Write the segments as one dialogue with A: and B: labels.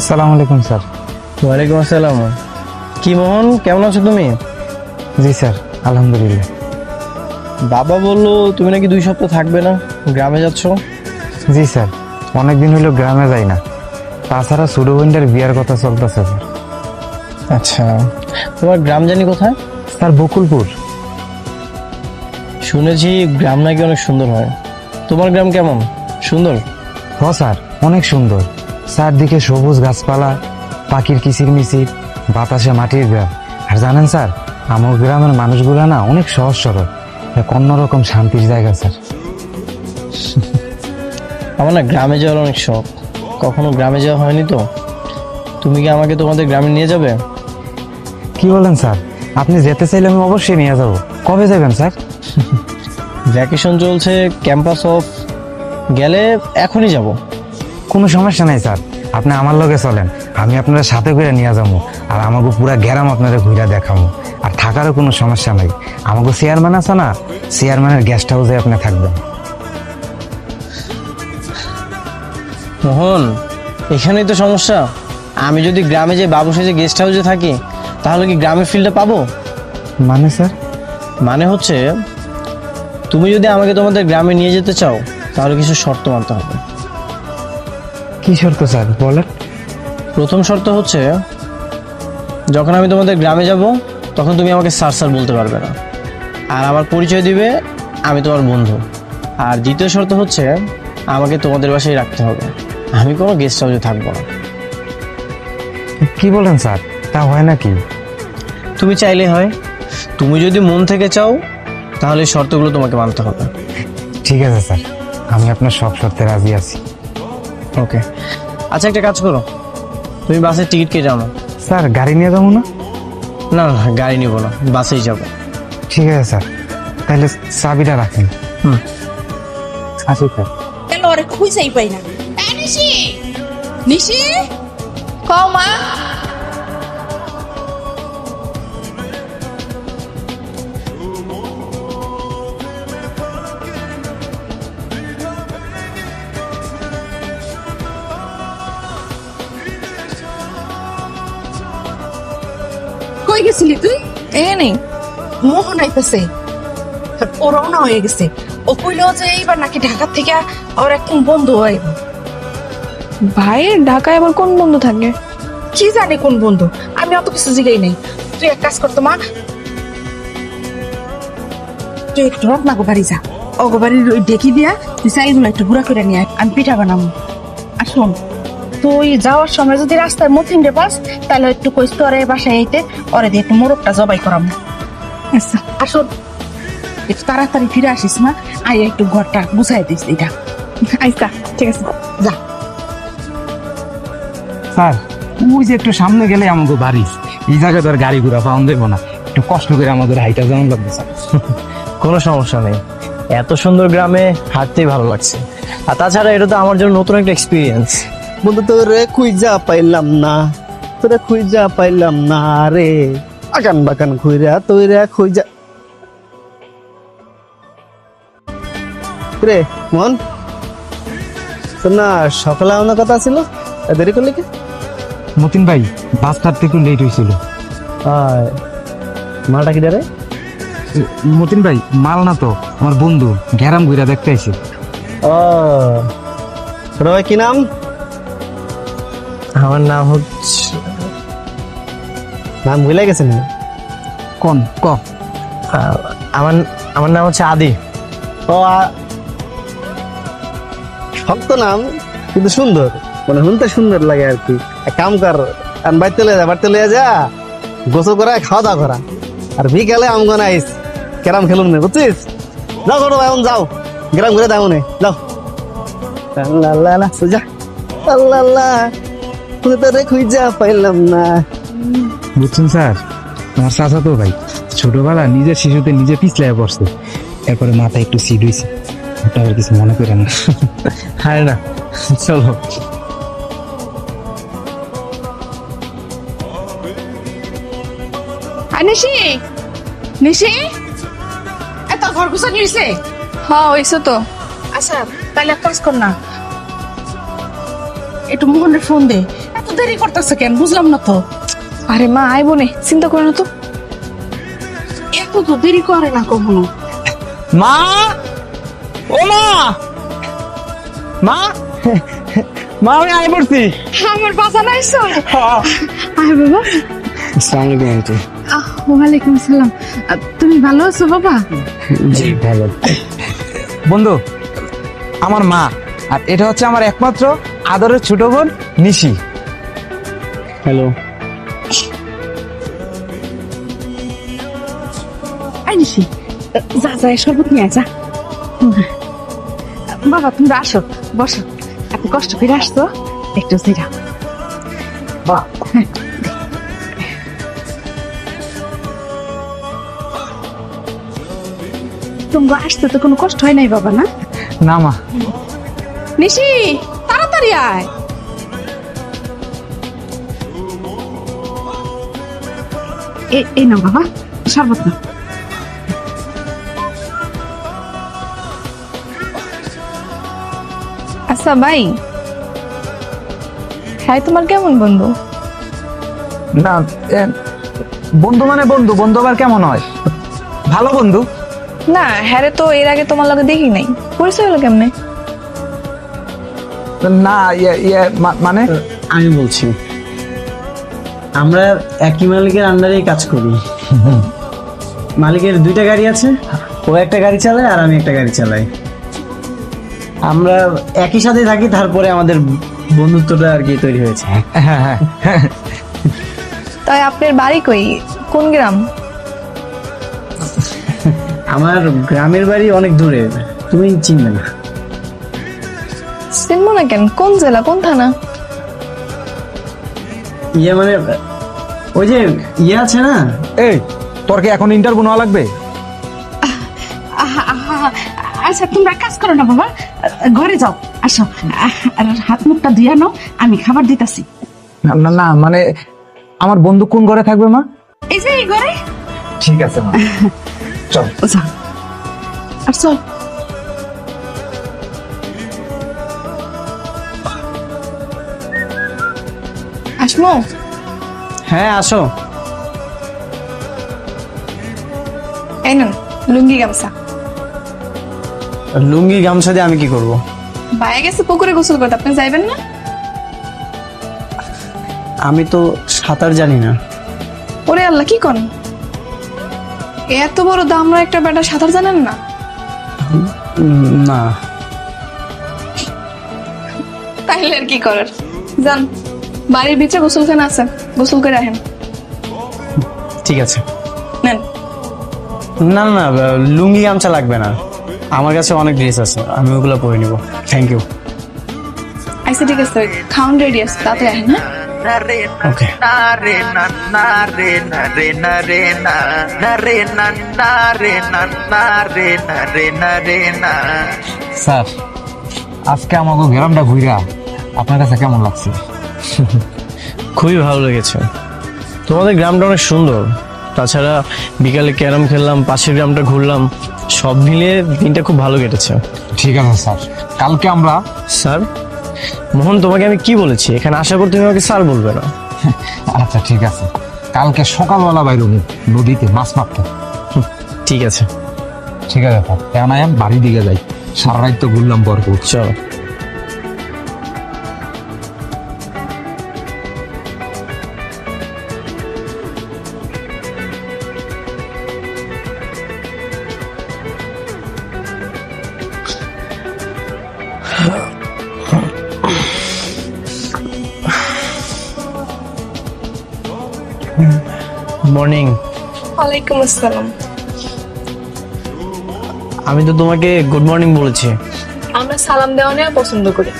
A: আসসালামু আলাইকুম স্যার।
B: ওয়ালাইকুম আসসালাম। কি মোহন কেমন আছো তুমি?
A: জি স্যার আলহামদুলিল্লাহ।
B: বাবা বলল তুমি নাকি দুই সপ্তাহ থাকবে না গ্রামে যাচ্ছ?
A: জি স্যার অনেকদিন হলো গ্রামে যাই না। তাছাড়া ছোটো বোনটার বিয়ার কথা চলতেছে স্যার।
B: আচ্ছা তোমার গ্রাম জানি কোথায়?
A: স্যার বকুলপুর।
B: শুনেছি গ্রাম নাকি অনেক সুন্দর হয়। তোমার গ্রাম কেমন? সুন্দর?
A: হ স্যার অনেক সুন্দর। চারদিকে সবুজ গাছপালা পাখির কিচির মিচির বাতাসে মাটির গ্রাম আর জানেন স্যার আমার গ্রামের মানুষগুলো না অনেক সহজ সরল। এক অন্যরকম শান্তির জায়গা স্যার।
B: আমার না গ্রামে যাওয়ার অনেক শখ। কখনো গ্রামে যাওয়া হয়নি তো? তুমি কি আমাকে তোমাদের গ্রামে নিয়ে যাবে?
A: কি বলেন স্যার? আপনি যেতে চাইলে আমি অবশ্যই নিয়ে যাব। কবে যাবেন স্যার?
B: ভ্যাকেশন চলছে ক্যাম্পাস অফ গেলে এখনই যাব।
A: কোনো সমস্যা নাই স্যার। আপনি আমার লগে চলেন আমি আপনার সাথে করে নিয়ে যাব আর আমাকে পুরা গ্যারাম আপনারা ঘুরে দেখাবো। আর থাকারও কোনো সমস্যা নাই। আমাকে চেয়ারম্যান আছে না চেয়ারম্যানের গেস্ট হাউসে আপনি থাকবেন।
B: মোহন এখানেই তো সমস্যা। আমি যদি গ্রামে যে বাবু সেজে গেস্ট হাউসে থাকি তাহলে কি গ্রামের ফিল্ডটা পাবো?
A: মানে স্যার?
B: মানে হচ্ছে তুমি যদি আমাকে তোমাদের গ্রামে নিয়ে যেতে চাও তাহলে কিছু শর্ত মানতে হবে।
A: কি শর্ত স্যার? বলেন।
B: প্রথম শর্ত হচ্ছে যখন আমি তোমাদের গ্রামে যাব তখন তুমি আমাকে স্যার স্যার বলতে পারবে না। আর আমার পরিচয় দিবে আমি তোমার বন্ধু। আর দ্বিতীয় শর্ত হচ্ছে আমাকে তোমাদের বাসায় রাখতে হবে। আমি কোনো গেস্ট হাউসে থাকব না।
A: কি বলেন স্যার? তা হয় নাকি?
B: তুমি চাইলে হয়। তুমি যদি মন থেকে চাও তাহলে শর্তগুলো তোমাকে মানতে হবে।
A: ঠিক আছে স্যার। আমি আপনার সব শর্তে রাজি আছি।
B: ওকে। আচ্ছা একটা কাজ করো। তুমি বাসের টিকিট কেটে আনো।
A: স্যার গাড়ি নিয়ে যাব না?
B: না না গাড়ি নিবো না বাসেই যাব।
A: ঠিক আছে স্যার। তাহলে চাবিটা রাখেন।
B: হুম।
A: আসি স্যার।
C: কেন ওরে খুঁজেই পাই না? এই নিশি! নিশি?
D: কও মা।
C: গেছিলি তুই?
D: এখানে
C: মোহন আইতেছে ও রওনা হয়ে গেছে। ও কইলো যে এইবার নাকি ঢাকা থেকে ওর একদম বন্ধু হয়
D: ভাইয়ের ঢাকায় আবার কোন বন্ধু থাকে?
C: কি জানে কোন বন্ধু? আমি অত কিছু জিগাই নাই। তুই এক কাজ করতো মা। তুই একটু রত্নাগো বাড়ি যা। অগো বাড়ির ওই ডেকি দিয়া তুই চাইগুলো একটু ঘুরা করে নিয়ে। আমি পিঠা বানাবো। আর শোন তুই যাওয়ার সময় যদি রাস্তায় মতিন রে পাস তাহলে একটু কইস তো ওরে বাসায় আইতে ওরে দিয়ে একটু মোরগটা জবাই করাম। আচ্ছা। আসুন একটু তাড়াতাড়ি ফিরে আসিস না আই একটু ঘরটা গুছাই দিস এটা
D: আচ্ছা ঠিক আছে।
C: যা।
A: স্যার ওই যে একটু সামনে গেলে আমাকে বাড়ি এই জায়গায় তো আর গাড়ি ঘোড়া পাওয়া যাব না। একটু কষ্ট করে আমাদের হাইটা যেমন লাগবে স্যার।
B: কোনো সমস্যা নেই। এত সুন্দর গ্রামে হাঁটতেই ভালো লাগছে। আর তাছাড়া এটা তো আমার জন্য নতুন একটা এক্সপিরিয়েন্স
E: বন্ধু তোরে খুঁজা পাইলাম না তোরে খুঁজা পাইলাম না রে। আকান বাকান খুঁজা তোরে খুঁজা রে মন? না সকালে আমার কথা ছিল? দেরি করলি কি?
A: মতিন ভাই বাস ছাড়তে একটু লেট হয়েছিল।
E: মাটা কি রে?
A: মতিন ভাই মাল না তো আমার বন্ধু গ্যারাম ঘুরা দেখতে আইছে।
E: ও তোর ভাই কি নাম?
B: আমার নাম হচ্ছে
E: নাম ভুলে গেছে না
A: কোন? ক?
B: আমার আমার নাম হচ্ছে আদি।
E: ও শক্ত নাম কিন্তু সুন্দর। মানে শুনতে সুন্দর লাগে আর কি। কাম কর আর বাড়িতে লয়ে যা বাড়িতে লয়ে যা। গোসল করা খাওয়া দাওয়া করা। আর বিকালে আমগন আইস। ক্যারাম খেলুন নে বুঝছিস? যাও ছোট ভাই এখন যাও। গ্রাম ঘুরে দাও নে যাও। আল্লাহ আল্লাহ সোজা। আল্লাহ আল্লাহ তুই তো খুঁজা পাইলাম না।
A: বুঝছেন স্যার? আমার চাচা তো ভাই ছোটবেলা নিজের শিশুতে নিজে পিছলাই পড়ছে। এরপরে মাথায় একটু সিট হয়েছে আর কিছু মনে করেন না।
B: হ্যাঁ না চলো।
D: নিশি! নিশি!
C: এত ঘর গুছানি হয়েছে
D: হ্যাঁ হয়েছে তো।
C: আচ্ছা তাহলে এক কাজ কর না। একটু মোহনের ফোন দে। দেরি করতেছে কেন? বুঝলাম না তো।
D: আরে মা আইবো নে চিন্তা করো না তো।
C: এত তো দেরি করে না কখনো।
B: মা? ও মা! মা? মা আমি আয় পড়ছি।
C: আমার বাসা নাইছো আয় বাবা।
B: আসসালামু আলাইকুম আন্টি।
C: আহ, ওয়ালাইকুম সালাম তুমি ভালো আছো বাবা?
B: জি ভালো।
A: বন্ধু আমার মা আর এটা হচ্ছে আমার একমাত্র আদরের ছোট বোন নিশি।
B: হ্যালো
C: আই নিশি যা যা শরবত নিয়ে যা। বাবা তুমি আসো বসো। এত কষ্ট করে আসছো একটু জিরা।
A: বাহ।
C: তোমার আসতে তো কোনো কষ্ট হয় নাই বাবা না?
A: না মা।
C: নিশি তাড়াতাড়ি আয়। এই নাও বাবা শরবত
D: আচ্ছা ভাই হ্যাঁ তোমার কেমন বন্ধু?
A: না বন্ধু মানে বন্ধু বন্ধু আবার কেমন হয়? ভালো বন্ধু?
D: না হ্যাঁ রে তো এর আগে তোমার লগে দেখি নাই। পরিচয় হলো কেমনে?
A: না ইয়ে ইয়ে মানে?
B: আমি বলছি আমরা একই মালিকের আন্ডারে কাজ করি। মালিকের দুইটা গাড়ি আছে ও একটা গাড়ি চালায় আর আমি একটা গাড়ি চালাই। আমরা একই সাথে থাকি তারপরে আমাদের বন্ধুত্বটা আর কি তৈরি হয়েছে।
A: হ্যাঁ হ্যাঁ
D: তাই আপনার বাড়ি কই? কোন গ্রাম?
B: আমার গ্রামের বাড়ি অনেক দূরে তুমি চিনবে না।
D: চিনবো না কেন? কোন জেলা? কোন থানা?
B: ইয়ে মানে ওই যে ইয়ে আছে না?
A: এই তোর কি এখন ইন্টারভিউ নেওয়া লাগবে?
C: আহা, আহা, আচ্ছা তোমরা কাজ করো না বাবা। ঘরে যাও আসো। আহ, আর হাত মুখটা ধুয়ে নাও আমি খাবার দিতাছি।
A: না না না মানে আমার বন্ধু কোন ঘরে থাকবে মা?
C: এই যে এই ঘরে।
A: ঠিক আছে মা। চল।
C: যাও। আর চল।
D: আসমো
B: হ্যাঁ আসো।
D: এই নেন লুঙ্গি গামছা।
B: লুঙ্গি গামছা দিয়ে আমি কি করব?
D: বাইরে গেছে পুকুরে গোসল করতে আপনি যাইবেন না?
B: আমি তো সাঁতার জানি না।
D: ওরে আল্লাহ কি করেন এত বড় দামরা একটা বেটা সাঁতার জানেন না?
B: না।
D: তাইলে আর কি করার? যান। বাড়ির ভিতরে গোসলখানা আছে গোসল করে রাখেন
B: ঠিক আছে
D: নেন
B: না না না লুঙ্গি গামছা লাগবে না আমার কাছে অনেক ড্রেস আছে আমি ওগুলো পরে নিব থ্যাংক ইউ
D: আচ্ছা ঠিক আছে খাউন রেডি আছে তাতে আসেন হ্যাঁ
B: okay
F: na re na na re na re na re na na re na na re na na re na re na re na
A: sir আজকে আমাকে গ্রামটা ঘুরা আপনার কাছে কেমন লাগছে
B: খুবই ভালো লেগেছে। তোমাদের গ্রামটা অনেক সুন্দর। তাছাড়া বিকালে ক্যারাম খেললাম পাশের গ্রামটা ঘুরলাম সব মিলিয়ে দিনটা খুব ভালো কেটেছে।
A: ঠিক আছে স্যার। কালকে আমরা
B: স্যার মোহন তোমাকে আমি কি বলেছি? এখানে আশা পর তুমি আমাকে স্যার বলবে না।
A: আচ্ছা ঠিক আছে। কালকে সকালবেলা বাইর নদীতে মাছ মারতে।
B: ঠিক আছে।
A: ঠিক আছে স্যার। এখন আমি বাড়ির দিকে যাই। সারা রাত তো ঘুরলাম বরপুর
B: চলো। মর্নিং
D: ওয়ালাইকুম আসসালাম।
B: আমি তো তোমাকে গুড মর্নিং বলেছি।
D: আমরা সালাম দেওয়া নেওয়া পছন্দ করি।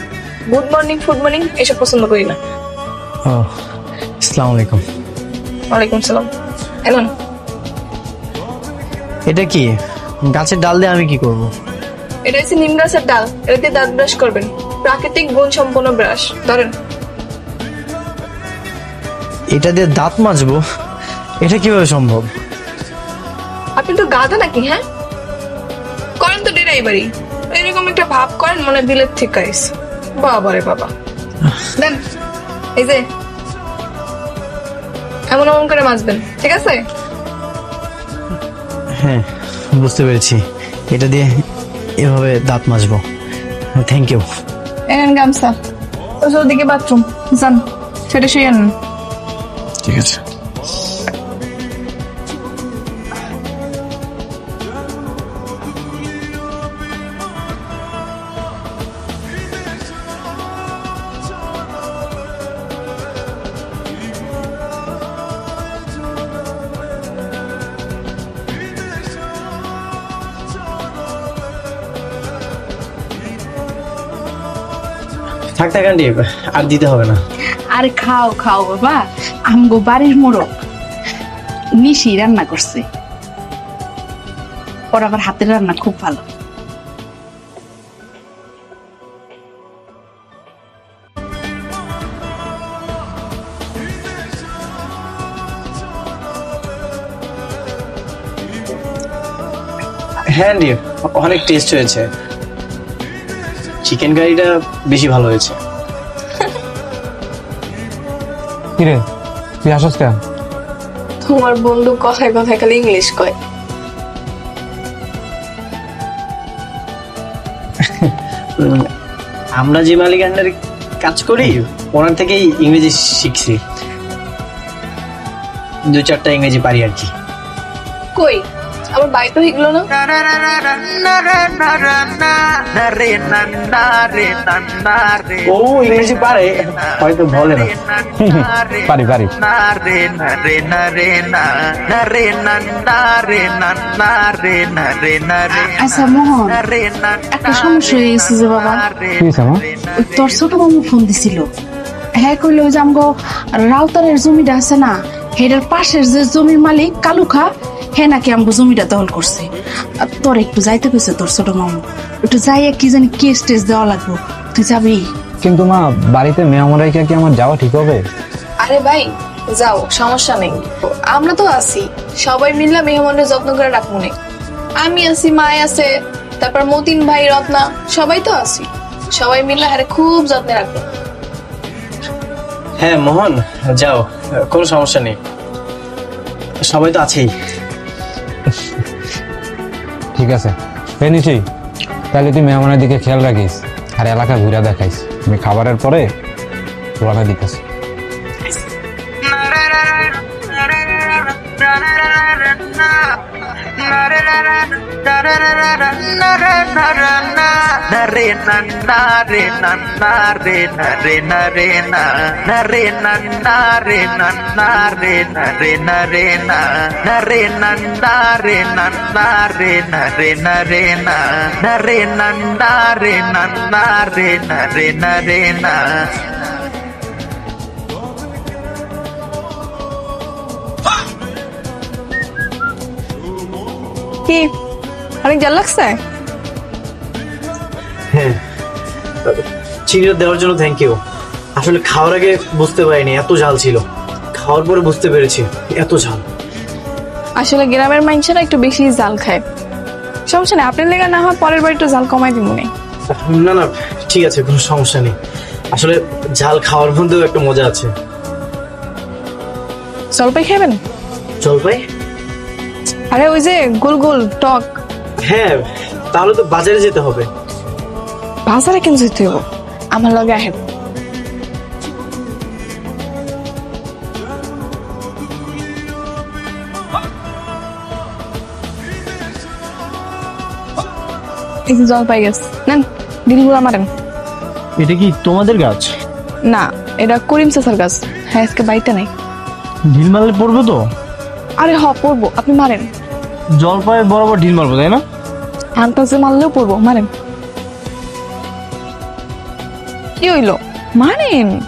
D: গুড মর্নিং ফুড মর্নিং এসব পছন্দ করি না।
B: ও আসসালামু আলাইকুম।
D: ওয়ালাইকুম সালাম এলন
B: এটা কি? গাছের ডাল দিয়ে আমি কি করব?
D: এটা হচ্ছে নিম গাছের ডাল। এটা দিয়ে দাঁত ব্রাশ করবেন। প্রাকৃতিক গুণ সম্পন্ন ব্রাশ। ধরেন।
B: এটা দিয়ে দাঁত মাজবো? এটা কীভাবে সম্ভব?
D: আপনি তো গাধা নাকি হ্যাঁ? করেন তো ডেরাই বাড়ি এরকম একটা ভাব করেন মনে বিলের ঠিক আইস বাবা রে বাবা। দেন এই যে। এমন এমন করে মাছবেন ঠিক আছে?
B: হ্যাঁ বুঝতে পেরেছি। এটা দিয়ে এভাবে দাঁত মাজবো। থ্যাংক ইউ
D: এনেন গামছা। ওদিকে বাথরুম যান সেটা শুয়ে আনেন
B: ঠিক আছে। থাক থাক আন্টি আর দিতে হবে না।
C: আরে খাও খাও বাবা। আমগো বাড়ির মোড়ক। নিশি রান্না করছে। ওর আবার হাতের রান্না খুব ভালো।
B: হ্যাঁ অনেক টেস্ট হয়েছে। চিকেন কারিটা বেশি ভালো হয়েছে।
A: কিরে তুই কেন?
D: তোমার বন্ধু কথায় কথায় খালি ইংলিশ কয়।
B: আমরা যে মালিক আন্ডারে কাজ করি ওনার থেকেই ইংরেজি শিখছি। দু চারটা ইংরেজি পারি আর কি।
D: কই? আমার বাড়ি তো হিগলো না।
B: ও ইংরেজি পারে। হয়তো বলে না।
A: পারি পারি।
C: আচ্ছা মোহন একটা সমস্যা হয়ে গেছে যে বাবা।
A: কি হয়েছে মা?
C: ওই তোর ছোট মামু ফোন দিছিল। হ্যাঁ কইলো যে আমগো রাউতারের জমিটা আছে না হেটার পাশের যে জমির মালিক কালুখা হ্যাঁ নাকি আমগো জমিটা দখল করছে। আর তোর একটু যাইতে কইছে তোর ছোট মামু। একটু যাইয়া কি জানি কেস টেস দেওয়া লাগবো। তুই যাবি?
A: কিন্তু মা বাড়িতে মেহমান রেখে কি আমার যাওয়া ঠিক হবে?
D: আরে ভাই যাও সমস্যা নেই। আমরা তো আছি। সবাই মিললে মেহমানের যত্ন করে রাখব নে। আমি আছি মায় আছে তারপর মতিন ভাই রত্না সবাই তো আছি। সবাই মিললে আরে খুব যত্নে রাখব।
B: হ্যাঁ মোহন যাও কোনো সমস্যা নেই। সবাই তো আছেই।
A: ঠিক আছে। পেনিছি তাহলে তুই মেহমানের দিকে খেয়াল রাখিস আর এলাকা ঘুরে দেখাইস। আমি খাবারের পরে রওনা দিতেছি।
D: ನರೇ
F: ನನ್ನ ರೇ ನನ್ನ ರೇ ನರೇ ನರೇ ನರೇ ನನ್ನ ರೇ ನನ್ನ ರೇ ನರೇ ನರೇ ನರೇ ನನ್ನ ರೇ ನನ್ನ ರೇ ನರೇ ನರೇ ನರೇ ನನ್ನ ರೇ ನನ್ನ ರೇ ನರೇ ನರೇ
D: Keep অনেক জাল লাগছে?
B: হ্যাঁ। চিংড়ি দেওয়ার জন্য থ্যাংক ইউ আসলে খাওয়ার আগে বুঝতে পারিনি এত ঝাল ছিল। খাওয়ার পরে বুঝতে পেরেছি এত ঝাল।
D: আসলে গ্রামের মানুষেরা একটু বেশি জাল খায়। সমস্যা নেই আপনার লেগে না হয় পরের বার একটু জাল কমাই দিব
B: না। না ঠিক আছে কোনো সমস্যা নেই। আসলে ঝাল খাওয়ার মধ্যেও একটা মজা আছে।
D: জলপাই খাবেন
B: জলপাই?
D: আরে ওই যে গোল গোল টক।
B: হ্যাঁ তাহলে তো বাজারে যেতে হবে।
D: বাজারে কেন যেতে হইব আমার লগে আহেন। এই যে জল পাই গেছে। নেন দিলগুলা মারেন।
B: এটা কি তোমাদের গাছ?
D: না এটা করিম চাচার গাছ। হ্যাঁ আজকে বাড়িতে নাই।
B: ঢিল মারলে পড়ব তো?
D: আরে হ পড়ব আপনি মারেন।
B: জলপাই বরাবর ঢিল মারবো, তাই না?
D: আন্তাজে মারলেও পড়ব, মারেন। কি হইল? মারেন।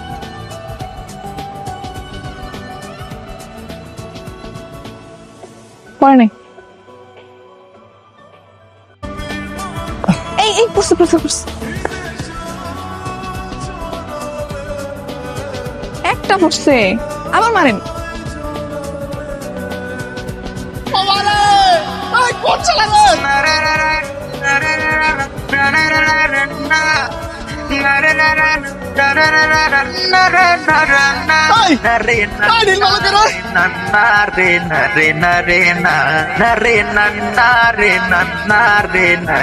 D: একটা পড়ছে। আবার মারেন।
F: Na না রে না না না